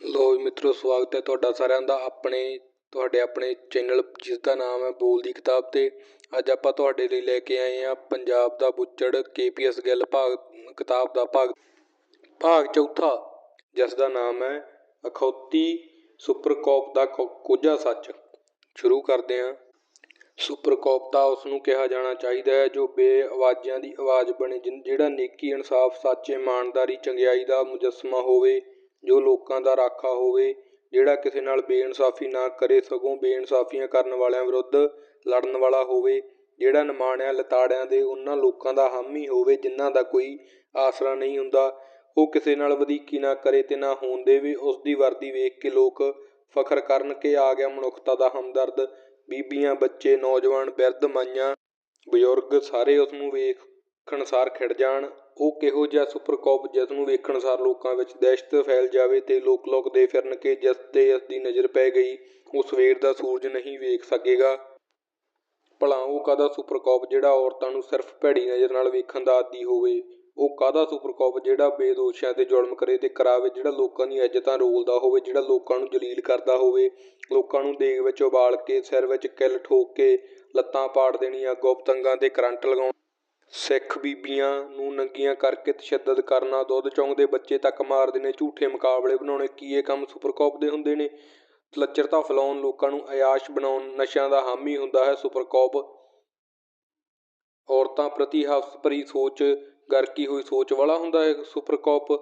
ਲੋ ਮਿੱਤਰੋ, ਸਵਾਗਤ ਹੈ ਤੁਹਾਡਾ ਸਾਰਿਆਂ ਦਾ ਆਪਣੇ, ਤੁਹਾਡੇ ਆਪਣੇ ਚੈਨਲ ਜਿਸ ਦਾ ਨਾਮ ਹੈ ਬੋਲਦੀ ਕਿਤਾਬ ਤੇ। ਅੱਜ ਆਪਾਂ ਤੁਹਾਡੇ ਲਈ ਲੈ ਕੇ ਆਏ ਹਾਂ ਪੰਜਾਬ ਦਾ ਬੁੱਚੜ ਕੇਪੀਐਸ ਗਿੱਲ ਭਾਗ, ਕਿਤਾਬ ਦਾ ਭਾਗ। ਭਾਗ ਚੌਥਾ ਜਿਸ ਦਾ ਨਾਮ ਹੈ ਅਖੌਤੀ ਸੁਪਰਕੋਪ ਦਾ ਕੋਝਾ ਸੱਚ। ਸ਼ੁਰੂ ਕਰਦੇ ਹਾਂ। ਸੁਪਰਕੋਪਤਾ ਉਸ ਨੂੰ ਕਿਹਾ ਜਾਣਾ ਚਾਹੀਦਾ ਹੈ, ਜੋ ਬੇਆਵਾਜ਼ਿਆਂ ਦੀ ਆਵਾਜ਼ ਬਣੇ ਜਿਹੜਾ ਨੇਕੀ, ਇਨਸਾਫ, ਸੱਚ, ਇਮਾਨਦਾਰੀ, ਚੰਗਿਆਈ ਦਾ ਮੁਜੱਸਮਾ ਹੋਵੇ। ਜੋ ਲੋਕਾਂ ਦਾ ਰਾਖਾ ਹੋਵੇ, ਜਿਹੜਾ ਕਿਸੇ ਨਾਲ ਬੇਇਨਸਾਫੀ ਨਾ ਕਰੇ, ਸਗੋਂ ਬੇਇਨਸਾਫੀਆਂ ਕਰਨ ਵਾਲਿਆਂ ਵਿਰੁੱਧ ਲੜਨ ਵਾਲਾ ਹੋਵੇ, ਜਿਹੜਾ ਨਿਮਾਣਿਆਂ, ਲਤਾੜਿਆਂ ਦੇ ਉਹਨਾਂ ਲੋਕਾਂ ਦਾ ਹਾਮੀ ਹੋਵੇ, ਜਿਨ੍ਹਾਂ ਦਾ ਕੋਈ ਆਸਰਾ ਨਹੀਂ ਹੁੰਦਾ, ਉਹ ਕਿਸੇ ਨਾਲ ਵਧੀਕੀ ਨਾ ਕਰੇ ਤੇ ਨਾ ਹੋਣ ਦੇਵੇ ਉਸ ਦੀ ਵਰਦੀ ਵੇਖ ਕੇ ਲੋਕ ਫਖਰ ਕਰਨ ਕਿ ਆ ਗਿਆ ਮਨੁੱਖਤਾ ਦਾ ਹਮਦਰਦ। ਬੀਬੀਆਂ, ਬੱਚੇ, ਨੌਜਵਾਨ, ਬਿਰਧ ਮਾਈਆਂ, ਬਜ਼ੁਰਗ ਸਾਰੇ ਉਸ ਨੂੰ ਵੇਖਣ ਸਾਰ ਖਿੜ ਜਾਣ। ਉਹ ਕਿਹੋ ਜਿਹਾ ਸੁਪਰਕੌਪ ਜਿਸ ਨੂੰ ਵੇਖਣ ਸਾਰ ਲੋਕਾਂ ਵਿੱਚ ਦਹਿਸ਼ਤ ਫੈਲ ਜਾਵੇ ਤੇ ਲੋਕ ਦੇ ਫਿਰਨ ਕੇ ਜਿਸ ਤੇ ਇਸ ਦੀ ਨਜ਼ਰ ਪੈ ਗਈ, ਉਹ ਸਵੇਰ ਦਾ ਸੂਰਜ ਨਹੀਂ ਵੇਖ ਸਕੇਗਾ। ਭਲਾ ਉਹ ਕਾਹਦਾ ਸੁਪਰਕੌਪ ਜਿਹੜਾ ਔਰਤਾਂ ਨੂੰ ਸਿਰਫ ਭੈੜੀ ਨਜ਼ਰ ਨਾਲ ਵੇਖਣ ਦਾ ਆਦੀ ਹੋਵੇ? ਉਹ ਕਾਹਦਾ ਸੁਪਰਕੌਪ ਜਿਹੜਾ ਬੇਦੋਸ਼ੀਆਂ ਤੇ ਜ਼ੁਲਮ ਕਰੇ ਤੇ ਕਰਾਵੇ, ਜਿਹੜਾ ਲੋਕਾਂ ਦੀ ਇੱਜ਼ਤਾਂ ਰੋਲਦਾ ਹੋਵੇ, ਜਿਹੜਾ ਲੋਕਾਂ ਨੂੰ ਜਲੀਲ ਕਰਦਾ ਹੋਵੇ? ਲੋਕਾਂ ਨੂੰ ਦੇਗ ਵਿੱਚ ਉਬਾਲ ਕੇ, ਸਿਰ ਵਿੱਚ ਕਿੱਲ ਠੋਕ ਕੇ ਲੱਤਾਂ ਪਾੜ ਦੇਣੀਆਂ ਗੁਪਤੰਗਾਂ ਤੇ ਕਰੰਟ ਲਗਾਉਣ ਸਿੱਖ ਬੀਬੀਆਂ ਨੂੰ ਨੰਗੀਆਂ ਕਰਕੇ ਤਸ਼ੱਦਦ ਕਰਨਾ, ਦੁੱਧ ਚੌਂਦੇ ਬੱਚੇ ਤੱਕ ਮਾਰਦੇ ਨੇ ਝੂਠੇ ਮੁਕਾਬਲੇ ਬਣਾਉਣੇ ਕੀ ਇਹ ਕੰਮ ਸੁਪਰਕੌਪ ਦੇ ਹੁੰਦੇ ਨੇ। ਲੱਚਰਤਾ ਫਲਾਉਣ, ਲੋਕਾਂ ਨੂੰ ਅਯਾਸ਼ ਬਣਾਉਣ, ਨਸ਼ਿਆਂ ਦਾ ਹਾਮੀ ਹੁੰਦਾ ਹੈ ਸੁਪਰਕੌਪ ਔਰਤਾਂ ਪ੍ਰਤੀ ਹਫਸ ਭਰੀ ਸੋਚ, ਗਰਕੀ ਹੋਈ ਸੋਚ ਵਾਲਾ ਹੁੰਦਾ ਹੈ ਸੁਪਰਕੌਪ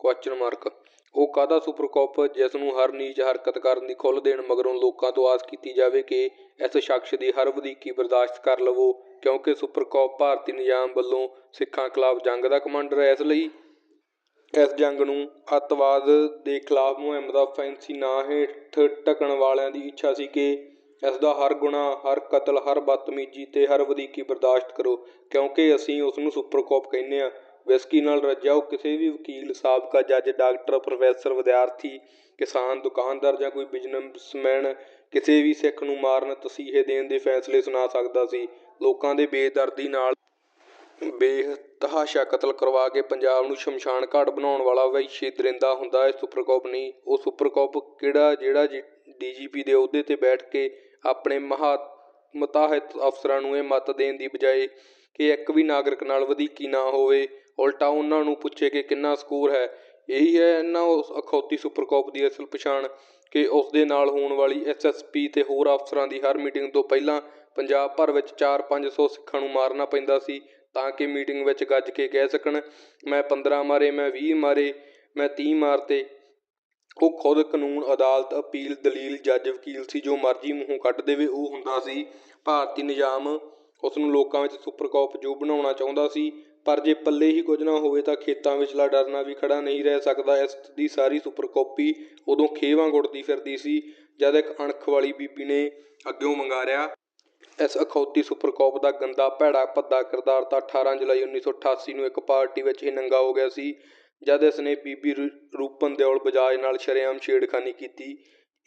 ਕੁਐਸਚਨ ਮਾਰਕ ਉਹ ਕਾਹਦਾ ਸੁਪਰਕੌਪ ਜਿਸ ਨੂੰ ਹਰ ਨੀਚ ਹਰਕਤ ਕਰਨ ਦੀ ਖੁੱਲ੍ਹ ਦੇਣ ਮਗਰੋਂ ਲੋਕਾਂ ਤੋਂ ਆਸ ਕੀਤੀ ਜਾਵੇ ਕਿ ਇਸ ਸ਼ਖਸ ਦੀ ਹਰ ਵਧੀਕੀ ਬਰਦਾਸ਼ਤ ਕਰ ਲਵੋ। ਕਿਉਂਕਿ ਸੁਪਰਕੌਪ ਭਾਰਤੀ ਨਿਜ਼ਾਮ ਵੱਲੋਂ ਸਿੱਖਾਂ ਖਿਲਾਫ ਜੰਗ ਦਾ ਕਮਾਂਡਰ ਹੈ। ਇਸ ਲਈ ਇਸ ਜੰਗ ਨੂੰ ਅੱਤਵਾਦ ਦੇ ਖਿਲਾਫ ਮੁਹਿੰਮ ਦਾ ਫੈਂਸੀ ਨਾਂ ਹੇਠ ਢਕਣ ਵਾਲਿਆਂ ਦੀ ਇੱਛਾ ਸੀ ਕਿ ਇਸ ਦਾ ਹਰ ਗੁਨਾਹ, ਹਰ ਕਤਲ, ਹਰ ਬਦਤਮੀਜੀ ਤੇ ਹਰ ਵਧੀਕੀ ਬਰਦਾਸ਼ਤ ਕਰੋ। ਕਿਉਂਕਿ ਅਸੀਂ ਉਸ ਨੂੰ ਸੁਪਰਕੌਪ ਕਹਿੰਦੇ ਆ ਵਿਸਕੀ ਨਾਲ ਰੱਜਿਆ ਉਹ ਕਿਸੇ ਵੀ ਵਕੀਲ, ਸਾਬਕਾ ਜੱਜ, ਡਾਕਟਰ, ਪ੍ਰੋਫੈਸਰ, ਵਿਦਿਆਰਥੀ, ਕਿਸਾਨ, ਦੁਕਾਨਦਾਰ ਜਾਂ ਕੋਈ ਬਿਜ਼ਨਸਮੈਨ ਕਿਸੇ ਵੀ ਸਿੱਖ ਨੂੰ ਮਾਰਨ, ਤਸੀਹੇ ਦੇਣ ਦੇ ਫੈਸਲੇ ਸੁਣਾ ਸਕਦਾ ਸੀ। ਲੋਕਾਂ ਦੇ ਬੇਦਰਦੀ ਨਾਲ ਬੇਤਹਾਸ਼ਾ ਕਤਲ ਕਰਵਾ ਕੇ ਪੰਜਾਬ ਨੂੰ ਸ਼ਮਸ਼ਾਨ ਘਾਟ ਬਣਾਉਣ ਵਾਲਾ ਵੈਸ਼ੀ ਦਰਿੰਦਾ ਹੁੰਦਾ ਹੈ। ਸੁਪਰਕੌਪ ਨਹੀਂ ਉਹ ਸੁਪਰਕੌਪ ਕਿਹੜਾ, ਜਿਹੜਾ ਡੀਜੀਪੀ ਦੇ ਅਹੁਦੇ ਤੇ ਬੈਠ ਕੇ ਆਪਣੇ ਮਹਾ ਮਤਾਹਿਤ ਅਫਸਰਾਂ ਨੂੰ ਇਹ ਮਤ ਦੇਣ ਦੀ ਬਜਾਏ ਕਿ ਇੱਕ ਵੀ ਨਾਗਰਿਕ ਨਾਲ ਵਧੀਕੀ ਨਾ ਹੋਵੇ, ਉਲਟਾ ਉਹਨਾਂ ਨੂੰ ਪੁੱਛੇ ਕਿ ਕਿੰਨਾ ਸਕੋਰ ਹੈ। ਇਹੀ ਹੈ ਇਹਨਾਂ ਉਸ ਅਖੌਤੀ ਸੁਪਰਕੌਪ ਦੀ ਅਸਲ ਪਛਾਣ। ਕਿ ਉਸ ਦੇ ਨਾਲ ਹੋਣ ਵਾਲੀ ਐਸਐਸਪੀ ਤੇ ਹੋਰ ਅਫਸਰਾਂ ਦੀ ਹਰ ਮੀਟਿੰਗ ਤੋਂ ਪਹਿਲਾਂ ਪੰਜਾਬ ਭਰ ਵਿੱਚ 4-500 ਸਿੱਖਾਂ ਨੂੰ ਮਾਰਨਾ ਪੈਂਦਾ ਸੀ ਤਾਂ ਕਿ ਮੀਟਿੰਗ ਵਿੱਚ ਗੱਜ ਕੇ ਕਹਿ ਸਕਣ, ਮੈਂ 15 ਮਾਰੇ, ਮੈਂ 20 ਮਾਰੇ, ਮੈਂ 30 ਮਾਰਤੇ। ਉਹ ਖੁਦ ਕਾਨੂੰਨ, ਅਦਾਲਤ, ਅਪੀਲ, ਦਲੀਲ, ਜੱਜ, ਵਕੀਲ ਸੀ, ਜੋ ਮਰਜ਼ੀ ਮੂੰਹੋਂ ਕੱਢ ਦੇਵੇ, ਉਹ ਹੁੰਦਾ ਸੀ ਭਾਰਤੀ ਨਿਜ਼ਾਮ। ਉਸ ਨੂੰ ਲੋਕਾਂ ਵਿੱਚ ਸੁਪਰਕੌਪ ਜੋ ਬਣਾਉਣਾ ਚਾਹੁੰਦਾ ਸੀ। ਪਰ ਜੇ ਪੱਲੇ ਹੀ ਕੁਝ ਨਾ ਹੋਵੇ ਤਾਂ ਖੇਤਾਂ ਵਿਚਲਾ ਡਰਨਾ ਵੀ ਖੜਾ ਨਹੀਂ ਰਹਿ ਸਕਦਾ। ਇਸ ਦੀ ਸਾਰੀ ਸੁਪਰਕੌਪੀ ਉਦੋਂ ਖੇਵਾਂ ਗੁੜਦੀ ਫਿਰਦੀ ਸੀ ਜਦ ਇੱਕ ਅਣਖ ਵਾਲੀ ਬੀਬੀ ਨੇ ਅੱਗਿਓਂ ਮੰਗਾਰਿਆ ਇਸ ਅਖੌਤੀ ਸੁਪਰਕੌਪ ਦਾ ਗੰਦਾ ਭੈੜਾ ਭੱਦਾ ਕਿਰਦਾਰ ਤਾਂ 18 ਜੁਲਾਈ 1988 ਨੂੰ ਇੱਕ ਪਾਰਟੀ ਵਿੱਚ ਹੀ ਨੰਗਾ ਹੋ ਗਿਆ ਸੀ, ਜਦ ਇਸ ਨੇ ਬੀਬੀ ਰੂਪਨ ਦਿਓਲ ਬਜਾਜ ਨਾਲ ਸ਼ਰੇਆਮ ਛੇੜਖਾਨੀ ਕੀਤੀ।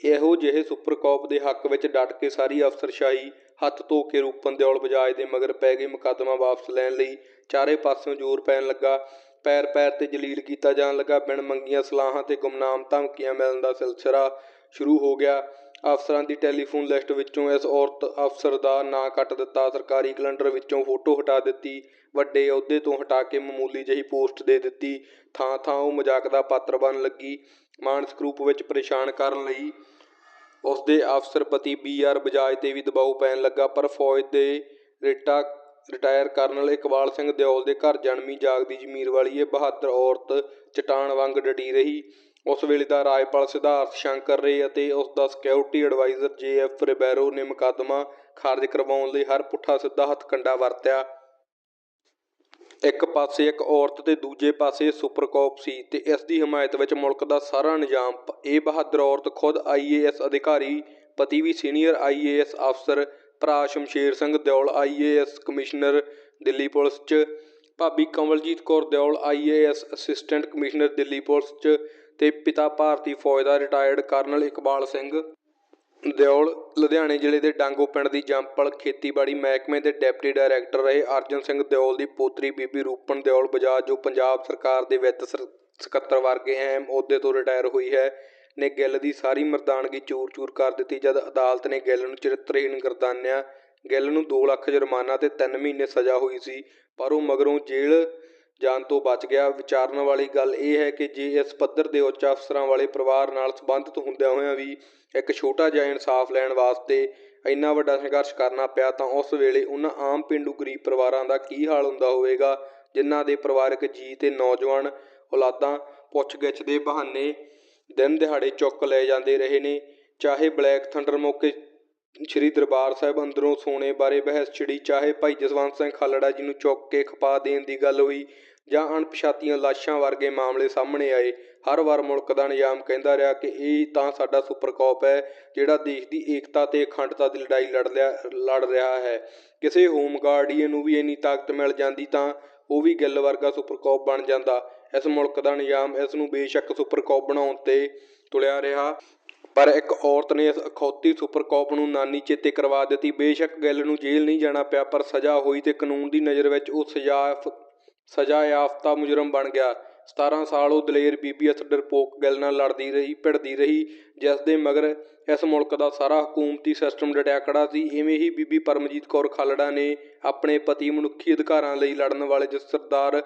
ਇਹੋ ਜਿਹੇ ਸੁਪਰਕੌਪ ਦੇ ਹੱਕ ਵਿੱਚ ਡਟ ਕੇ ਸਾਰੀ ਅਫਸਰਸ਼ਾਹੀ ਹੱਥ ਧੋ ਕੇ ਰੂਪਨ ਦਿਓਲ ਬਜਾਜ ਦੇ ਮਗਰ ਪੈ ਗਏ ਮੁਕੱਦਮਾ ਵਾਪਸ ਲੈਣ ਲਈ। ਚਾਰੇ ਪਾਸਿਓਂ ਜ਼ੋਰ ਪੈਣ ਲੱਗਾ। ਪੈਰ ਪੈਰ ਤੇ ਜਲੀਲ ਕੀਤਾ ਜਾਣ ਲੱਗਾ। ਬਿਨ ਮੰਗੀਆਂ ਸਲਾਹਾਂ ਤੇ ਗੁਮਨਾਮ ਧਮਕੀਆਂ ਮਿਲਣ ਦਾ ਸਿਲਸਿਲਾ ਸ਼ੁਰੂ ਹੋ ਗਿਆ। ਅਫਸਰਾਂ ਦੀ ਟੈਲੀਫੋਨ ਲਿਸਟ ਵਿੱਚੋਂ ਇਸ ਔਰਤ ਅਫਸਰ ਦਾ ਨਾਂ ਕੱਟ ਦਿੱਤਾ। ਸਰਕਾਰੀ ਕੈਲੰਡਰ ਵਿੱਚੋਂ ਫੋਟੋ ਹਟਾ ਦਿੱਤੀ। ਵੱਡੇ ਅਹੁਦੇ ਤੋਂ ਹਟਾ ਕੇ ਮਾਮੂਲੀ ਜਿਹੀ ਪੋਸਟ ਦੇ ਦਿੱਤੀ। ਥਾਂ ਥਾਂ ਉਹ ਮਜ਼ਾਕ ਦਾ ਪਾਤਰ ਬਣ ਲੱਗੀ। ਮਾਨਸਿਕ ਰੂਪ ਵਿੱਚ ਪਰੇਸ਼ਾਨ ਕਰਨ ਲਈ ਉਸ ਦੇ ਅਫਸਰਪਤੀ ਬੀ ਆਰ ਬਜਾਜ ਤੇ ਵੀ ਦਬਾਅ ਪੈਣ ਲੱਗਾ, ਪਰ ਫੌਜ ਦੇ ਰਿਟਾ ਰਿਟਾਇਰ ਕਰਨਲ ਇਕਬਾਲ ਸਿੰਘ ਦਿਓਲ ਦੇ ਘਰ ਜਨਮੀ ਜਾਗਦੀ ਜ਼ਮੀਰ ਵਾਲੀ ਇਹ ਬਹਾਦਰ ਔਰਤ ਚਟਾਨ ਵਾਂਗ ਡਟੀ ਰਹੀ। ਉਸ ਵੇਲੇ ਦਾ ਰਾਜਪਾਲ ਸਿਧਾਰਥ ਸ਼ੰਕਰ ਰੇ ਅਤੇ ਉਸ ਦਾ security adviser J F Ribeiro ਨੇ ਮੁਕੱਦਮਾ ਖਾਰਜ ਕਰਵਾਉਣ ਲਈ ਹਰ ਪੁੱਠਾ ਸਿੱਧਾ ਹੱਥ ਕੰਡਾ ਵਰਤਿਆ। ਇੱਕ ਪਾਸੇ ਇੱਕ ਔਰਤ ਤੇ ਦੂਜੇ ਪਾਸੇ ਸੁਪਰਕੌਪ ਸੀ ਤੇ ਇਸ ਦੀ ਹਮਾਇਤ ਵਿੱਚ ਮੁਲਕ ਦਾ ਸਾਰਾ ਨਿਜ਼ਾਮ ਇਹ ਬਹਾਦਰ ਔਰਤ ਖੁਦ ਆਈਏਐਸ ਅਧਿਕਾਰੀ, ਪਤੀ ਵੀ ਸੀਨੀਅਰ ਆਈਏਐਸ ਅਫਸਰ, ਭਰਾ Shamsher Singh Deol IAS commissioner Delhi police 'ਚ, ਭਾਬੀ Kamaljit Kaur Deol IAS assistant commissioner Delhi police 'ਚ ਤੇ ਪਿਤਾ ਭਾਰਤੀ ਫੌਜ ਦਾ ਰਿਟਾਇਰਡ ਕਰਨਲ ਇਕਬਾਲ ਸਿੰਘ। ਦਿਓਲ ਲੁਧਿਆਣੇ ਜ਼ਿਲ੍ਹੇ ਦੇ ਡਾਂਗੋ ਪਿੰਡ ਦੀ ਜੰਪਲ ਖੇਤੀਬਾੜੀ ਮਹਿਕਮੇ ਦੇ ਡਿਪਟੀ ਡਾਇਰੈਕਟਰ ਰਹੇ ਅਰਜਨ ਸਿੰਘ ਦਿਓਲ ਦੀ ਪੋਤਰੀ ਬੀਬੀ ਰੂਪਨ ਦਿਓਲ ਬਜਾਜ, ਜੋ ਪੰਜਾਬ ਸਰਕਾਰ ਦੇ ਵਿੱਤ ਸਕੱਤਰ ਵਰਗੇ ਅਹਿਮ ਅਹੁਦੇ ਤੋਂ ਰਿਟਾਇਰ ਹੋਈ ਹੈ, ਨੇ ਗਿੱਲ ਦੀ ਸਾਰੀ ਮਰਦਾਨਗੀ ਚੂਰ-ਚੂਰ ਕਰ ਦਿੱਤੀ ਜਦ ਅਦਾਲਤ ਨੇ ਗਿੱਲ ਨੂੰ ਚਰਿੱਤਰਹੀਣ ਗਰਦਾਨਿਆ। ਗਿੱਲ ਨੂੰ ਦੋ ਲੱਖ ਜੁਰਮਾਨਾ ਤੇ ਤਿੰਨ ਮਹੀਨੇ ਸਜ਼ਾ ਹੋਈ ਸੀ, ਪਰ ਉਹ ਮਗਰੋਂ ਜੇਲ੍ਹ ਜਾਣ ਤੋਂ ਬਚ ਗਿਆ। ਵਿਚਾਰਨ ਵਾਲੀ ਗੱਲ ਇਹ ਹੈ ਕਿ ਜੇ ਇਸ ਪੱਧਰ ਦੇ ਉੱਚ ਅਫ਼ਸਰਾਂ ਵਾਲੇ ਪਰਿਵਾਰ ਨਾਲ ਸੰਬੰਧਿਤ ਹੁੰਦਿਆਂ ਹੋਇਆਂ ਵੀ ਇੱਕ ਛੋਟਾ ਜਿਹਾ ਇਨਸਾਫ਼ ਲੈਣ ਵਾਸਤੇ ਇੰਨਾ ਵੱਡਾ ਸੰਘਰਸ਼ ਕਰਨਾ ਪਿਆ, ਤਾਂ ਉਸ ਵੇਲੇ ਉਹਨਾਂ ਆਮ ਪੇਂਡੂ ਗਰੀਬ ਪਰਿਵਾਰਾਂ ਦਾ ਕੀ ਹਾਲ ਹੁੰਦਾ ਹੋਵੇਗਾ, ਜਿਨ੍ਹਾਂ ਦੇ ਪਰਿਵਾਰਕ ਜੀਅ ਤੇ ਨੌਜਵਾਨ ਔਲਾਦਾਂ ਪੁੱਛਗਿੱਛ ਦੇ ਬਹਾਨੇ ਦਿਨ-ਦਿਹਾੜੇ ਚੁੱਕ ਲਏ ਜਾਂਦੇ ਰਹੇ ਨੇ। ਚਾਹੇ ਬਲੈਕ ਥੰਡਰ ਮੌਕੇ ਸ੍ਰੀ ਦਰਬਾਰ ਸਾਹਿਬ ਅੰਦਰੋਂ ਸੋਨੇ ਬਾਰੇ ਬਹਿਸ ਛਿੜੀ, ਚਾਹੇ ਭਾਈ ਜਸਵੰਤ ਸਿੰਘ ਖਾਲੜਾ ਜੀ ਨੂੰ ਚੁੱਕ ਕੇ ਖਪਾ ਦੇਣ ਦੀ ਗੱਲ ਹੋਈ ਜਾਂ ਅਣਪਛਾਤੀਆਂ ਲਾਸ਼ਾਂ ਵਰਗੇ ਮਾਮਲੇ ਸਾਹਮਣੇ ਆਏ, ਹਰ ਵਾਰ ਮੁਲਕ ਦਾ ਨਿਜ਼ਾਮ ਕਹਿੰਦਾ ਰਿਹਾ ਕਿ ਇਹ ਤਾਂ ਸਾਡਾ ਸੁਪਰਕੌਪ ਹੈ ਜਿਹੜਾ ਦੇਸ਼ ਦੀ ਏਕਤਾ ਤੇ ਅਖੰਡਤਾ ਦੀ ਲੜਾਈ ਲੜ ਰਿਹਾ ਹੈ। ਕਿਸੇ ਹੋਮਗਾਰਡੀਅਨ ਨੂੰ ਵੀ ਇੰਨੀ ਤਾਕਤ ਮਿਲ ਜਾਂਦੀ ਤਾਂ ਉਹ ਵੀ ਗਿੱਲ ਵਰਗਾ ਸੁਪਰਕੌਪ ਬਣ ਜਾਂਦਾ। ਇਸ ਮੁਲਕ ਦਾ ਨਿਜ਼ਾਮ ਇਸ ਨੂੰ ਬੇਸ਼ੱਕ ਸੁਪਰਕੌਪ ਬਣਾਉਣ ਤੇ ਤੁਲਿਆ ਰਿਹਾ ਪਰ ਇੱਕ ਔਰਤ ਨੇ ਇਸ ਅਖੌਤੀ ਸੁਪਰਕੌਪ ਨੂੰ ਨਾਨੀ ਚੇਤੇ ਕਰਵਾ ਦਿੱਤੀ। ਬੇਸ਼ੱਕ ਗਿੱਲ ਨੂੰ ਜੇਲ੍ਹ ਨਹੀਂ ਜਾਣਾ ਪਿਆ, ਪਰ ਸਜ਼ਾ ਹੋਈ ਤੇ ਕਾਨੂੰਨ ਦੀ ਨਜ਼ਰ ਵਿੱਚ ਉਹ ਸਜਾਫ਼ ਸਜ਼ਾ ਯਾਫ਼ਤਾ ਮੁਜਰਮ ਬਣ ਗਿਆ। ਸਤਾਰਾਂ ਸਾਲ ਉਹ ਦਲੇਰ ਬੀਬੀ ਇਸ ਡਰਪੋਕ ਗਿੱਲ ਨਾਲ ਲੜਦੀ ਰਹੀ, ਭਿੜਦੀ ਰਹੀ ਜਿਸ ਦੇ ਮਗਰ ਇਸ ਮੁਲਕ ਦਾ ਸਾਰਾ ਹਕੂਮਤੀ ਸਿਸਟਮ ਡਟਿਆ ਖੜਾ ਸੀ। ਇਵੇਂ ਹੀ ਬੀਬੀ ਪਰਮਜੀਤ ਕੌਰ ਖਾਲੜਾ ਨੇ ਆਪਣੇ ਪਤੀ ਮਨੁੱਖੀ ਅਧਿਕਾਰਾਂ ਲਈ ਲੜਨ ਵਾਲੇ ਸਰਦਾਰ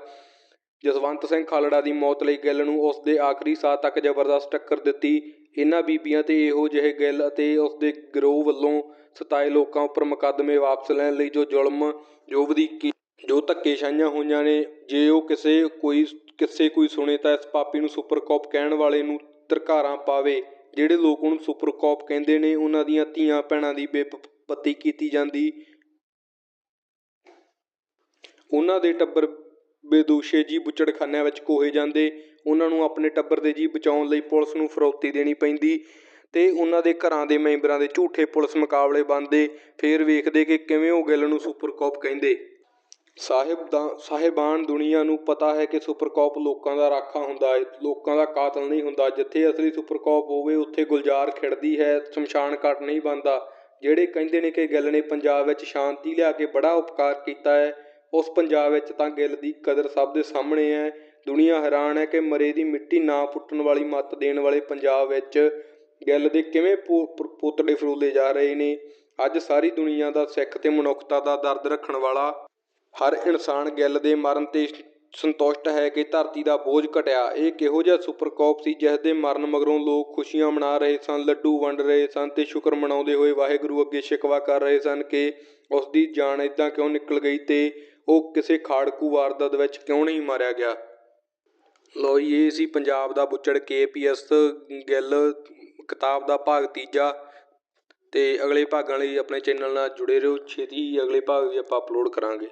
ਜਸਵੰਤ ਸਿੰਘ ਖਾਲੜਾ ਦੀ ਮੌਤ ਲਈ ਗਿੱਲ ਨੂੰ ਉਸ ਦੇ ਆਖਰੀ ਸਾਹ ਤੱਕ ਜ਼ਬਰਦਸਤ ਟੱਕਰ ਦਿੱਤੀ। ਇਨ੍ਹਾਂ ਬੀਬੀਆਂ ਤੇ ਇਹੋ ਜਿਹੇ ਗਿੱਲ ਅਤੇ ਉਸ ਦੇ ਗਿਰੋਹ ਵੱਲੋਂ ਸਤਾਏ ਲੋਕਾਂ ਉੱਪਰ ਮੁਕੱਦਮੇ ਵਾਪਸ ਲੈਣ ਲਈ ਜੋ ਜ਼ੁਲਮ, ਜੋ ਵਧੀਕੀ, ਜੋ ਧੱਕੇਸ਼ਾਹੀਆਂ ਹੋਈਆਂ ਨੇ, ਜੇ ਉਹ ਕਿਸੇ ਕੋਈ ਕਿਸੇ ਕੋਈ ਸੁਣੇ ਤਾਂ ਇਸ ਪਾਪੀ ਨੂੰ ਸੁਪਰਕੌਪ ਕਹਿਣ ਵਾਲੇ ਨੂੰ ਧਰਕਾਰਾਂ ਪਾਵੇ। ਜਿਹੜੇ ਲੋਕ ਉਹਨੂੰ ਸੁਪਰਕੌਪ ਕਹਿੰਦੇ ਨੇ ਉਹਨਾਂ ਦੀਆਂ ਧੀਆਂ-ਭੈਣਾਂ ਦੀ ਬੇਪਤੀ ਕੀਤੀ ਜਾਂਦੀ, ਉਹਨਾਂ ਦੇ ਟੱਬਰ ਬੇਦੋਸ਼ੇ ਜੀ ਬੁੱਚੜਖਾਨਿਆਂ ਵਿੱਚ ਕੋਹੇ ਜਾਂਦੇ, ਉਹਨਾਂ ਨੂੰ ਆਪਣੇ ਟੱਬਰ ਦੇ ਜੀਅ ਬਚਾਉਣ ਲਈ ਪੁਲਿਸ ਨੂੰ ਫਿਰੌਤੀ ਦੇਣੀ ਪੈਂਦੀ ਅਤੇ ਉਹਨਾਂ ਦੇ ਘਰਾਂ ਦੇ ਮੈਂਬਰਾਂ ਦੇ ਝੂਠੇ ਪੁਲਿਸ ਮੁਕਾਬਲੇ ਬਣਦੇ। ਫਿਰ ਵੇਖਦੇ ਕਿ ਕਿਵੇਂ ਉਹ ਗਿੱਲ ਨੂੰ ਸੁਪਰਕੌਪ ਕਹਿੰਦੇ। ਸਾਹਿਬ ਦਾ ਸਾਹਿਬਾਨ ਦੁਨੀਆ ਨੂੰ ਪਤਾ ਹੈ ਕਿ ਸੁਪਰਕੌਪ ਲੋਕਾਂ ਦਾ ਰਾਖਾ ਹੁੰਦਾ ਹੈ ਲੋਕਾਂ ਦਾ ਕਾਤਲ ਨਹੀਂ ਹੁੰਦਾ। ਜਿੱਥੇ ਅਸਲੀ ਸੁਪਰਕੌਪ ਹੋਵੇ ਉੱਥੇ ਗੁਲਜ਼ਾਰ ਖਿੜਦੀ ਹੈ, ਸ਼ਮਸ਼ਾਨ ਘਾਟ ਨਹੀਂ ਬਣਦਾ। ਜਿਹੜੇ ਕਹਿੰਦੇ ਨੇ ਕਿ ਗਿੱਲ ਨੇ ਪੰਜਾਬ ਵਿੱਚ ਸ਼ਾਂਤੀ ਲਿਆ ਕੇ ਬੜਾ ਉਪਕਾਰ ਕੀਤਾ ਹੈ, ਉਸ ਪੰਜਾਬ ਵਿੱਚ ਤਾਂ ਗਿੱਲ ਦੀ ਕਦਰ ਸਭ ਦੇ ਸਾਹਮਣੇ ਹੈ। ਦੁਨੀਆ ਹੈਰਾਨ ਹੈ ਕਿ ਮਰੇ ਦੀ ਮਿੱਟੀ ਨਾ ਪੁੱਟਣ ਵਾਲੀ ਮੱਤ ਦੇਣ ਵਾਲੇ ਪੰਜਾਬ ਵਿੱਚ ਗਿੱਲ ਦੇ ਕਿਵੇਂ ਪੋਤੜੇ ਫਰੂਲੇ ਜਾ ਰਹੇ ਨੇ। ਅੱਜ ਸਾਰੀ ਦੁਨੀਆ ਦਾ, ਸਿੱਖ ਤੇ ਮਨੁੱਖਤਾ ਦਾ ਦਰਦ ਰੱਖਣ ਵਾਲਾ ਹਰ ਇਨਸਾਨ ਗਿੱਲ ਦੇ ਮਰਨ ਤੇ ਸੰਤੁਸ਼ਟ ਹੈ ਕਿ ਧਰਤੀ ਦਾ ਬੋਝ ਘਟਿਆ। ਇਹ ਕਿਹੋ ਜਿਹਾ ਸੁਪਰਕੌਪ ਸੀ ਜਿਸ ਦੇ ਮਰਨ ਮਗਰੋਂ ਲੋਕ ਖੁਸ਼ੀਆਂ ਮਨਾ ਰਹੇ ਸਨ, ਲੱਡੂ ਵੰਡ ਰਹੇ ਸਨ ਤੇ ਸ਼ੁਕਰ ਮਨਾਉਂਦੇ ਹੋਏ ਵਾਹਿਗੁਰੂ ਅੱਗੇ ਸ਼ਿਕਵਾ ਕਰ ਰਹੇ ਸਨ ਕਿ ਉਸ ਦੀ ਜਾਨ ਏਦਾਂ ਕਿਉਂ ਨਿਕਲ ਗਈ ਤੇ ਉਹ ਕਿਸੇ ਖਾੜਕੂ ਵਾਰਦਾਤ ਵਿੱਚ ਕਿਉਂ ਨਹੀਂ ਮਾਰਿਆ ਗਿਆ। ਲੋ ਇਹ ਸੀ ਪੰਜਾਬ ਦਾ ਬੁੱਚੜ ਕੇ. ਪੀ. ਐੱਸ. ਗਿੱਲ, ਕਿਤਾਬ ਦਾ ਭਾਗ ਤੀਜਾ ਤੇ ਅਗਲੇ ਭਾਗਾਂ ਲਈ ਆਪਣੇ ਚੈਨਲ ਨਾਲ ਜੁੜੇ ਰਹੋ। ਛੇਤੀ ਹੀ ਅਗਲੇ ਭਾਗ ਵੀ ਆਪਾਂ ਅਪਲੋਡ ਕਰਾਂਗੇ।